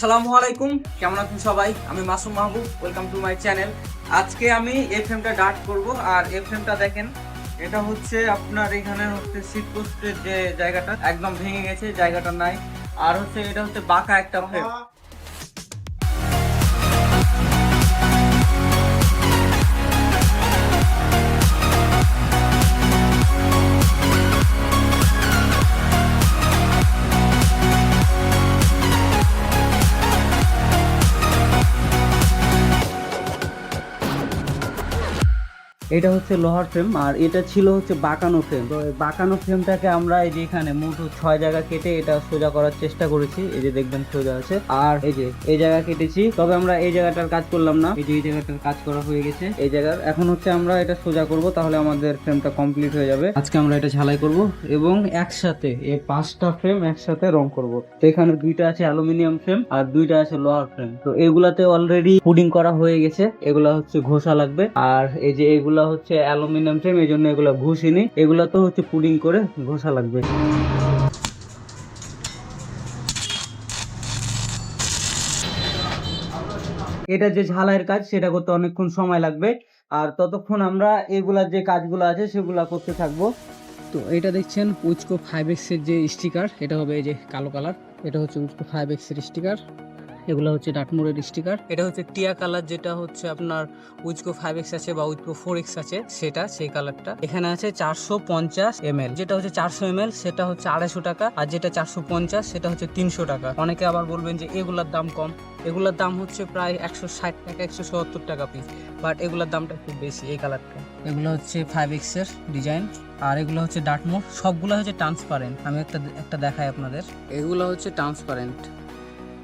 আসসালামু আলাইকুম। কেমন আছেন সবাই? আমি Masum Mahbub. Welcome to my channel আজকে আমি এই ফ্রেমটা ডার্ট করব। আর এই ফ্রেমটা দেখেন, এটা হচ্ছে আপনার এখানে হচ্ছে সিট যে জায়গাটা, একদম ভেঙে গেছে, জায়গাটা নাই। আর হচ্ছে এটা হচ্ছে বাঁকা একটা ফ্রেম এটা হচ্ছে লোহার ফ্রেম, আর এটা ছিল হচ্ছে বাঁকানো ফ্রেম। তো এই বাঁকানো ফ্রেমটাকে আমরা এই যে এখানে মোটো ছয় জায়গা কেটে এটা সোজা করার চেষ্টা করেছি। এই যে দেখবেন সোজা আছে। আর এই যে, এই জায়গা কেটেছি। তবে আমরা এই জায়গাটার কাজ করলাম না। এই যে, এই জায়গাটার কাজ করা হয়ে গেছে। এই জায়গার, এখন হচ্ছে আমরা এটা সোজা করব, তাহলে আমাদের ফ্রেমটা কমপ্লিট হয়ে যাবে। আজকে আমরা এটা ঝালাই করব, এবং একসাথে এই পাঁচটা ফ্রেম একসাথে রং করব। তো এখানে দুইটা আছে অ্যালুমিনিয়াম ফ্রেম, আর দুইটা আছে লোহার ফ্রেম। তো এগুলাতে অলরেডি পুডিং করা হয়ে গেছে। এগুলা হচ্ছে ঘোষা লাগবে। আর এই যে এগুলা হচ্ছে অ্যালুমিনিয়াম ফ্রেম, এই জন্য এগুলা ঘষিনি। এগুলা তো হচ্ছে পুডিং করে ঘষা লাগবে। এটা যে ঝালাইয়ের কাজ, সেটা করতে অনেকক্ষণ সময় লাগবে। আর ততক্ষণ আমরা এগুলা যে কাজগুলো আছে, সেগুলা করতে থাকব। তো এটা দেখছেন উচকো ফাইভ এক্সের যে স্টিকার এটা হবে এই যে কালো কালার এটা হচ্ছে উচকো ফাইভ এক্সের স্টিকার এগুলো হচ্ছে ডাটমোরের স্টিকার। এটা হচ্ছে টিয়া কালার, যেটা হচ্ছে আপনার উইচকো ফাইভ এক্স আছে বা উইচকো ফোর এক্স আছে, সেটা, সেই কালারটা। এখানে আছে চারশো পঞ্চাশ এম যেটা হচ্ছে চারশো এম সেটা হচ্ছে আড়াইশো টাকা। আর যেটা চারশো পঞ্চাশ, সেটা হচ্ছে তিনশো টাকা। অনেকে আবার বলবেন যে এগুলার দাম কম। এগুলার দাম হচ্ছে প্রায় একশো ষাট টাকা, একশো সত্তর টাকা পিস বাট এগুলার দামটা একটু বেশি, এই কালারটা। এগুলো হচ্ছে ফাইভ এক্সের ডিজাইন আর এগুলো হচ্ছে ডাটমোর। সবগুলো হচ্ছে ট্রান্সপারেন্ট আমি একটা একটা দেখাই আপনাদের। এগুলো হচ্ছে ট্রান্সপারেন্ট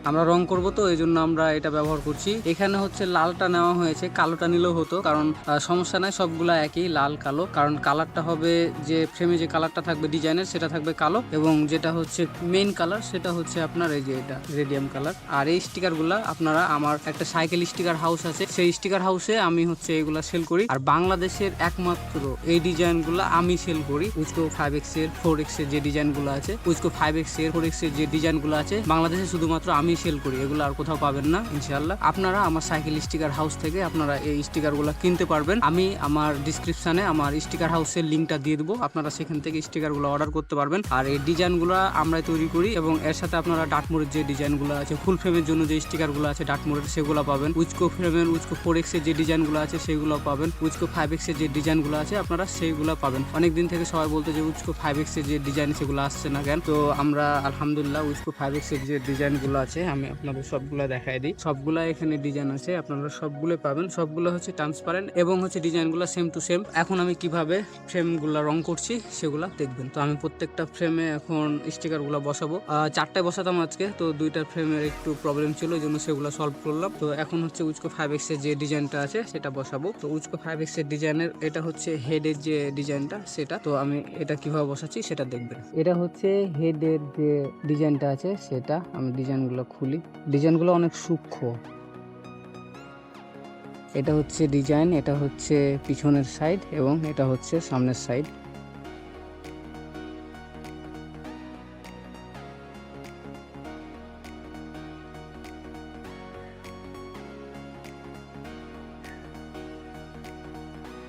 আমরা রং করব তো, এই জন্য আমরা এটা ব্যবহার করছি। এখানে হচ্ছে লালটা নেওয়া হয়েছে, কালোটা নিলেও হতো, কারণ সমস্যা নাই, সবগুলা একই, লাল, কালো। কারণ কালারটা হবে যে ফ্রেমে যে কালারটা থাকবে ডিজাইনের সেটা থাকবে কালো। এবং যেটা হচ্ছে মেইন কালার সেটা হচ্ছে আপনার এই যে এটা রেডিয়াম কালার আর এই স্টিকারগুলা আপনারা, আমার একটা সাইকেল স্টিকার হাউস আছে, সেই স্টিকার হাউসে আমি হচ্ছে এগুলা সেল করি। আর বাংলাদেশের একমাত্র এই ডিজাইনগুলো আমি সেল করি উইচকো ফাইভ এক্সের ফোর এক্সের যে ডিজাইনগুলো আছে উইচকো ফাইভ এক্সের ফোর এক্সের যে ডিজাইনগুলো আছে, বাংলাদেশে শুধুমাত্র আমি সেল করি, এগুলো আর কোথাও পাবেন না ইনশাল্লাহ আপনারা আমার সাইকেল স্টিকার হাউস থেকে আপনারা এই স্টিকারগুলো কিনতে পারবেন। আমি আমার ডিসক্রিপশনে আমার স্টিকার হাউসের লিঙ্কটা দিয়ে দেবো, আপনারা সেখান থেকে স্টিকারগুলো অর্ডার করতে পারবেন। আর এই ডিজাইনগুলো আমরাই তৈরি করি এবং এর সাথে আপনারা ডাটমোড়ের যে ডিজাইনগুলো আছে ফুল ফ্রেমের জন্য যে স্টিকারগুলো আছে ডাটমোড়ের সেগুলো পাবেন। উইচকো ফ্রেমের উইচকো ফোর এক্সের যে ডিজাইনগুলো আছে, সেগুলো পাবেন। উইচকো ফাইভ এক্সের যে ডিজাইনগুলো আছে, আপনারা সেইগুলো পাবেন। অনেক দিন থেকে সবাই বলতে যে উইচকো ফাইভ এক্সের যে ডিজাইন সেগুলো আসছে না কেন? তো আমরা আলহামদুলিল্লাহ উইচকো ফাইভ এক্সের যে ডিজাইনগুলো আছে আমি আপনাদের সবগুলো দেখাই দিই। সবগুলো এখানে ডিজাইন আছে, আপনারা সবগুলো পাবেন। সবগুলো হচ্ছে ট্রান্সপারেন্ট এবং হচ্ছে ডিজাইনগুলো সেম টু সেম এখন আমি কীভাবে ফ্রেমগুলো রং করছি, সেগুলো দেখবেন। তো আমি প্রত্যেকটা ফ্রেমে এখন স্টিকারগুলো বসাবো। চারটায় বসাতাম আজকে, তো দুইটা ফ্রেমের একটু প্রবলেম ছিল ওই জন্য সেগুলো সলভ করলাম। তো এখন হচ্ছে উচকো ফাইভ এক্সের যে ডিজাইনটা আছে, সেটা বসাবো। তো উচকো ফাইভ এক্সের ডিজাইনের এটা হচ্ছে হেডের যে ডিজাইনটা সেটা। তো আমি এটা কীভাবে বসাচ্ছি, সেটা দেখবেন। এটা হচ্ছে হেডের যে ডিজাইনটা আছে, সেটা আমি ডিজাইনগুলো খুলি। ডিজাইনগুলো অনেক সূক্ষ্ম। এটা হচ্ছে ডিজাইন, এটা হচ্ছে পিছনের সাইড এবং এটা হচ্ছে সামনের সাইড।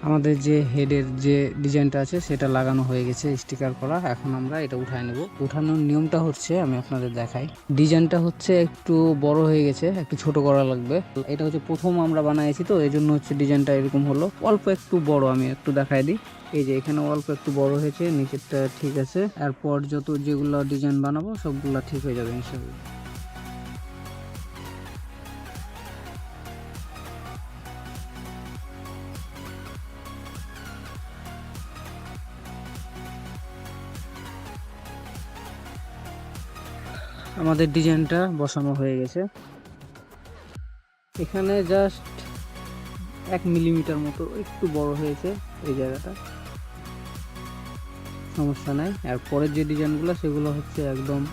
আমাদের যে হেডের যে ডিজাইনটা আছে, সেটা লাগানো হয়ে গেছে, স্টিকার করা। এখন আমরা এটা উঠায় নেব। উঠানোর নিয়মটা হচ্ছে, আমি আপনাদের দেখাই। ডিজাইনটা হচ্ছে একটু বড় হয়ে গেছে, একটু ছোট করা লাগবে। এটা হচ্ছে প্রথম আমরা বানাইছি তো এই জন্য হচ্ছে ডিজাইনটা এরকম হলো। অল্প একটু বড়, আমি একটু দেখাই দিই। এই যে এখানে অল্প একটু বড় হয়েছে, নিচেরটা ঠিক আছে। এরপর যত যেগুলো ডিজাইন বানাবো, সবগুলো ঠিক হয়ে যাবে ইনশাল্লাহ আমাদের ডিজাইনটা বসানো হয়ে গেছে। এখানে জাস্ট এক মিলিমিটার মতো একটু বড় হয়েছে এই জায়গাটা। সমস্যা নাই। আর পরের যে ডিজাইনগুলো, সেগুলো হচ্ছে একদম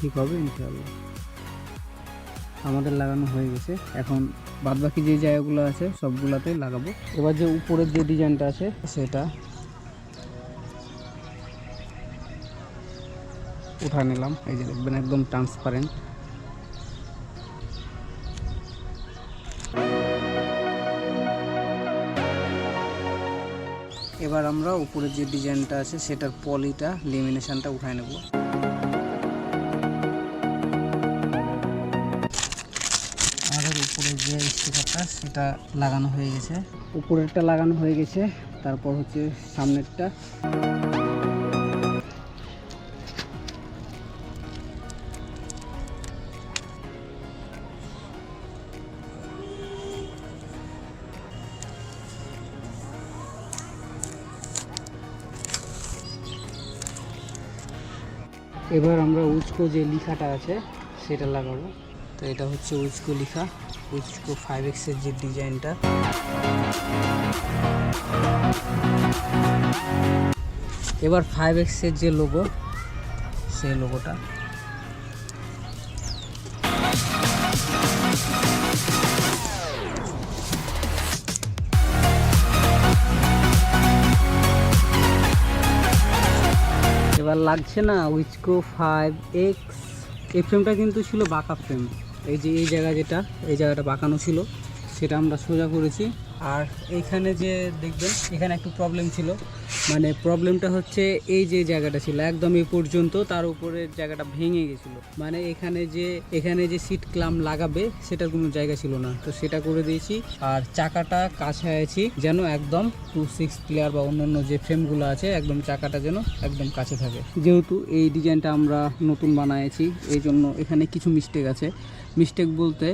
ঠিক হবে ইনশাআল্লাহ। আমাদের লাগানো হয়ে গেছে। এখন বাদবাকি যে জায়গাগুলো আছে সবগুলাতে লাগাবো। এবার যে উপরের যে ডিজাইনটা আছে, সেটা উঠা নিলাম। এই যে দেখবেন একদম ট্রান্সপারেন্ট এবার আমরা উপরের যে ডিজাইনটা আছে, সেটার পলিটা লিমিনেশনটা উঠায় নেব। উপরে যে স্টিকারটা, সেটা লাগানো হয়ে গেছে। উপরেরটা লাগানো হয়ে গেছে, তারপর হচ্ছে সামনেরটা। এবার আমরা উচকো যে লিখাটা আছে, সেটা লাগাবো। তো এটা হচ্ছে উচকো লিখা। উচকো ফাইভ এক্সের যে ডিজাইনটা। এবার ফাইভ এক্সের যে লোগো সেই লোগোটা এবার লাগছে না উইচকো ফাইভ এক্স এই ফ্রেমটা কিন্তু ছিল বাঁকা ফ্রেম এই যে, এই জায়গা যেটা, এই জায়গাটা বাঁকানো ছিল, সেটা আমরা সোজা করেছি। আর এখানে যে দেখবেন, এখানে একটু প্রবলেম ছিল। মানে প্রবলেমটা হচ্ছে এই যে জায়গাটা ছিল, একদম এই পর্যন্ত তার উপরে জায়গাটা ভেঙে গেছিল। মানে এখানে যে এখানে যে সিট ক্লাম লাগাবে সেটার কোনো জায়গা ছিল না। তো সেটা করে দিয়েছি। আর চাকাটা কাছে আছি যেন একদম টু সিক্স প্লেয়ার বা অন্যান্য যে ফ্রেমগুলো আছে, একদম চাকাটা যেন একদম কাছে থাকে। যেহেতু এই ডিজাইনটা আমরা নতুন বানাইছি, এই জন্য এখানে কিছু মিস্টেক আছে। মিস্টেক বলতে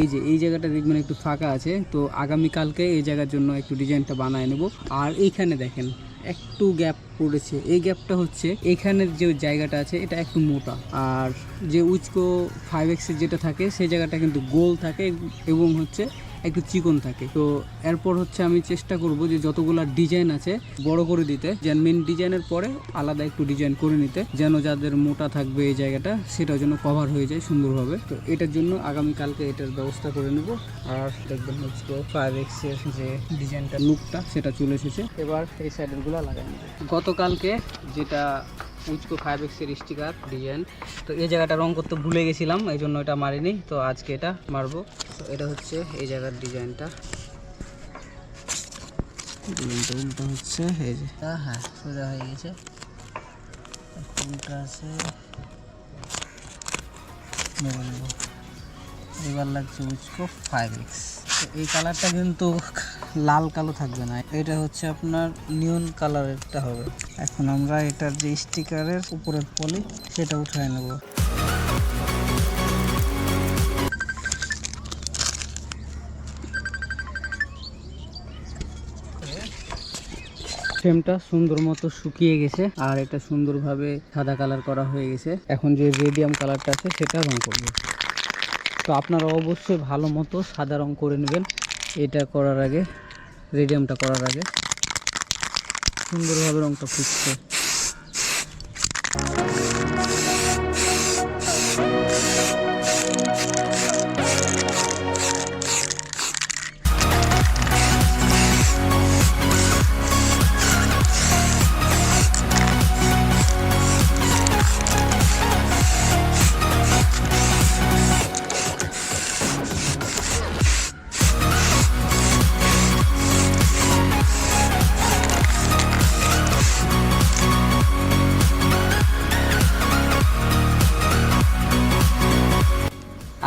এই যে, এই জায়গাটা দেখবেন একটু ফাঁকা আছে। তো আগামীকালকে এই জায়গার জন্য একটু ডিজাইনটা বানায় নেব। আর এইখানে দেখেন একটু গ্যাপ পড়েছে। এই গ্যাপটা হচ্ছে এখানের যে জায়গাটা আছে, এটা একটু মোটা। আর যে উচকো ফাইভ এক্সের যেটা থাকে, সেই জায়গাটা কিন্তু গোল থাকে এবং হচ্ছে একটু চিকন থাকে। তো এরপর হচ্ছে আমি চেষ্টা করব যে যতগুলো ডিজাইন আছে বড় করে দিতে। যেন মেন ডিজাইনের পরে আলাদা একটু ডিজাইন করে নিতে, যেন যাদের মোটা থাকবে এই জায়গাটা সেটা যেন কভার হয়ে যায় সুন্দরভাবে। তো এটার জন্য আগামীকালকে এটার ব্যবস্থা করে নেব। আর দেখবেন হচ্ছে ফাইভ এক্সের যে ডিজাইনটা লুকটা সেটা চলে এসেছে। এবার এই সাইডেরগুলো লাগাই গতকালকে যেটা উচকো ফাইভ এক্সের স্টিকার ডিজাইন তো এই জায়গাটা রং করতে ভুলে গেছিলাম এই জন্য এটা মারিনি। তো আজকে এটা মারবো। তো এটা হচ্ছে এই জায়গার ডিজাইনটা ডিজাইনটা উল্টো হচ্ছে এই যে। হ্যাঁ সোজা হয়ে গেছে। উল্টা আছে? এবার লাগছে উচকো ফাইভ এক্স এই কালারটা কিন্তু লাল কালো থাকবে না। এটা হচ্ছে আপনার নিয়ন কালারেরটা হবে। এখন আমরা এটার যে স্টিকারের উপরের পলি, সেটা উঠায় নেব। ফ্রেমটা সুন্দর মতো শুকিয়ে গেছে, আর এটা সুন্দরভাবে সাদা কালার করা হয়ে গেছে। এখন যে রেডিয়াম কালারটা আছে, সেটা রং করব। তো আপনারা অবশ্যই ভালো মতো সাদা রং করে নেবেন। এটা করার আগে রেডিয়ামটা করার আগে। সুন্দরভাবে রংটা ফুটছে।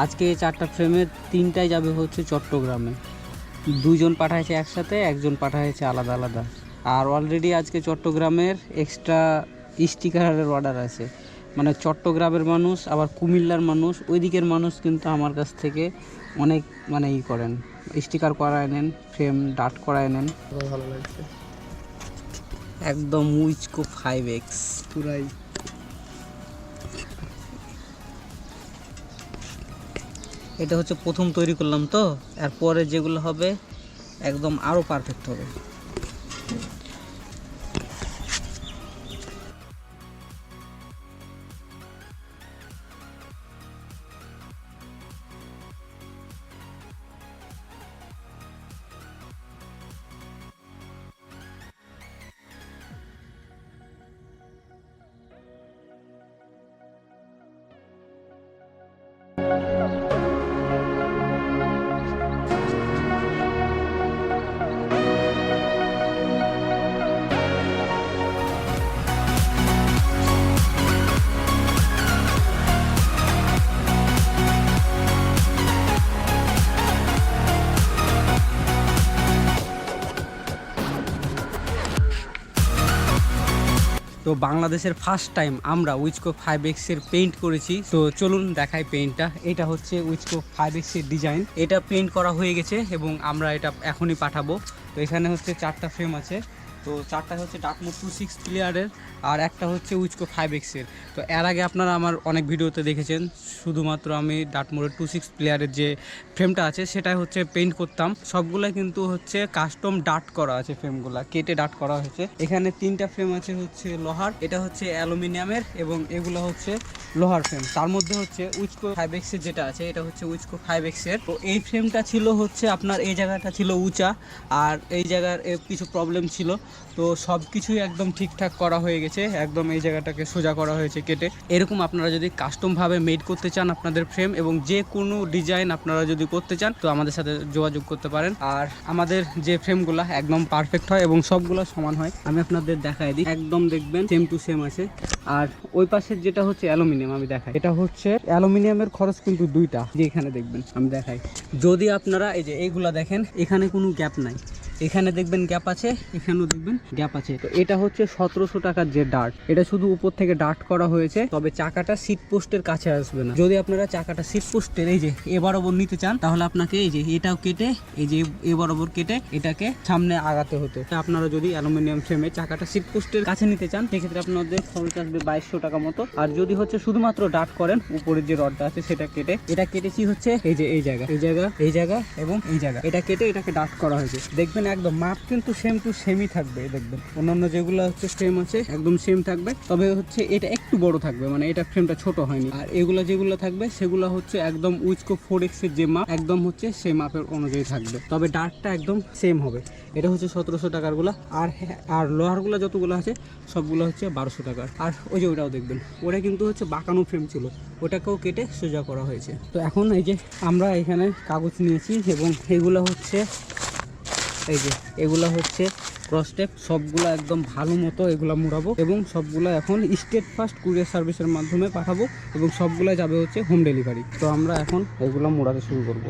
আজকে এই চারটা ফ্রেমের তিনটাই যাবে হচ্ছে চট্টগ্রামে। দুজন পাঠাইছে একসাথে একজন পাঠাইছে আলাদা আলাদা। আর অলরেডি আজকে চট্টগ্রামের এক্সট্রা স্টিকারের অর্ডার আছে। মানে চট্টগ্রামের মানুষ আবার কুমিল্লার মানুষ ওই দিকের মানুষ কিন্তু আমার কাছ থেকে অনেক মানে ই করেন স্টিকার করায় নেন ফ্রেম ডাট করায় নেন। ভালো লাগছে। একদম উইচকো ফাইভ এক্স পুরাই এটা হচ্ছে প্রথম তৈরি করলাম তো। এরপরে যেগুলো হবে একদম আরও পারফেক্ট হবে। তো বাংলাদেশের ফার্স্ট টাইম আমরা উইচকো ফাইভ এক্সের পেইন্ট করেছি। তো চলুন দেখাই পেইন্টটা এটা হচ্ছে উইচকো ফাইভ এক্সের ডিজাইন এটা পেইন্ট করা হয়ে গেছে এবং আমরা এটা এখনই পাঠাবো। তো এখানে হচ্ছে চারটা ফ্রেম আছে। তো চারটা হচ্ছে ডাকমো টু সিক্স প্লেয়ারের আর একটা হচ্ছে উইচকো ফাইভ এক্সের তো এর আগে আপনারা আমার অনেক ভিডিওতে দেখেছেন, শুধুমাত্র আমি ডাটমোরের টু সিক্স প্লেয়ারের যে ফ্রেমটা আছে, সেটাই হচ্ছে পেইন্ট করতাম। সবগুলাই কিন্তু হচ্ছে কাস্টম ডাট করা আছে ফ্রেমগুলা কেটে ডাট করা হয়েছে। এখানে তিনটা ফ্রেম আছে হচ্ছে লোহার, এটা হচ্ছে অ্যালুমিনিয়ামের এবং এগুলো হচ্ছে লোহার ফ্রেম তার মধ্যে হচ্ছে উইচকো ফাইভ এক্সের যেটা আছে, এটা হচ্ছে উইচকো ফাইভ এক্সের তো এই ফ্রেমটা ছিল হচ্ছে আপনার, এই জায়গাটা ছিল উঁচা, আর এই জায়গার কিছু প্রবলেম ছিল। তো সব কিছুই একদম ঠিকঠাক করা হয়ে গেছে। একদম এই জায়গাটাকে সোজা করা হয়েছে কেটে। এরকম আপনারা যদি কাস্টমভাবে মেড করতে চান আপনাদের ফ্রেম এবং যে কোনো ডিজাইন আপনারা যদি করতে চান, তো আমাদের সাথে যোগাযোগ করতে পারেন। আর আমাদের যে ফ্রেমগুলো একদম পারফেক্ট হয় এবং সবগুলো সমান হয়, আমি আপনাদের দেখাই দিই। একদম দেখবেন সেম টু সেম আছে। আর ওই পাশের যেটা হচ্ছে অ্যালুমিনিয়াম, আমি দেখাই। এটা হচ্ছে অ্যালুমিনিয়ামের খরচ কিন্তু দুইটা, যে এখানে দেখবেন, আমি দেখাই। যদি আপনারা এই যে এইগুলা দেখেন, এখানে কোনো গ্যাপ নাই। এখানে দেখবেন গ্যাপ আছে, এখানেও দেখবেন গ্যাপ আছে। তো এটা হচ্ছে সতেরোশো টাকার যে ডার্ট এটা শুধু উপর থেকে ডার্ট করা হয়েছে, তবে চাকাটা সিট পোস্টের কাছে আসবে না। যদি আপনারা চাকাটা সিট পোস্টের এই যে এ বরাবর নিতে চান, তাহলে আপনাকে এই যে এটাও কেটে, এই যে এ বরাবর কেটে এটাকে সামনে আগাতে হতো। আপনারা যদি অ্যালুমিনিয়াম ফ্রেমে চাকাটা সিট পোস্টের কাছে নিতে চান, সেক্ষেত্রে আপনাদের খরচ আসবে বাইশশো টাকা মতো। আর যদি হচ্ছে শুধুমাত্র ডার্ট করেন, উপরের যে রডটা আছে, সেটা কেটে, এটা কেটেছি হচ্ছে এই যে এই জায়গা এই জায়গা এই জায়গা এবং এই জায়গা। এটা কেটে এটাকে ডার্ট করা হয়েছে। দেখবেন একদম, মাপ কিন্তু সেম টু সেমই থাকবে দেখবেন। অন্যান্য যেগুলো হচ্ছে ফ্রেম আছে, একদম সেম থাকবে। তবে হচ্ছে এটা একটু বড় থাকবে মানে এটা ফ্রেমটা ছোট হয়নি। আর এগুলো যেগুলো থাকবে, সেগুলো হচ্ছে একদম উইচকো ফোর এক্সের যে মাপ, একদম হচ্ছে সেই মাপের অনুযায়ী থাকবে। তবে ডার্টটা একদম সেম হবে। এটা হচ্ছে সতেরোশো টাকারগুলা। আর হ্যাঁ- আর লোহারগুলো যতগুলো আছে, সবগুলো হচ্ছে বারোশো টাকার। আর ওই যে ওটাও দেখবেন, ওটা কিন্তু হচ্ছে বাঁকানো ফ্রেম ছিল। ওটাকেও কেটে সোজা করা হয়েছে। তো এখন এই যে আমরা এখানে কাগজ নিয়েছি, এবং এগুলো হচ্ছে এই যে, এগুলো হচ্ছে ক্রসটেপ সবগুলো একদম ভালো মতো এগুলো মোড়াবো এবং সবগুলো এখন স্টেট ফার্স্ট কুরিয়ার সার্ভিসের মাধ্যমে পাঠাবো এবং সবগুলো যাবে হচ্ছে হোম ডেলিভারি তো আমরা এখন এগুলো মোড়াতে শুরু করব।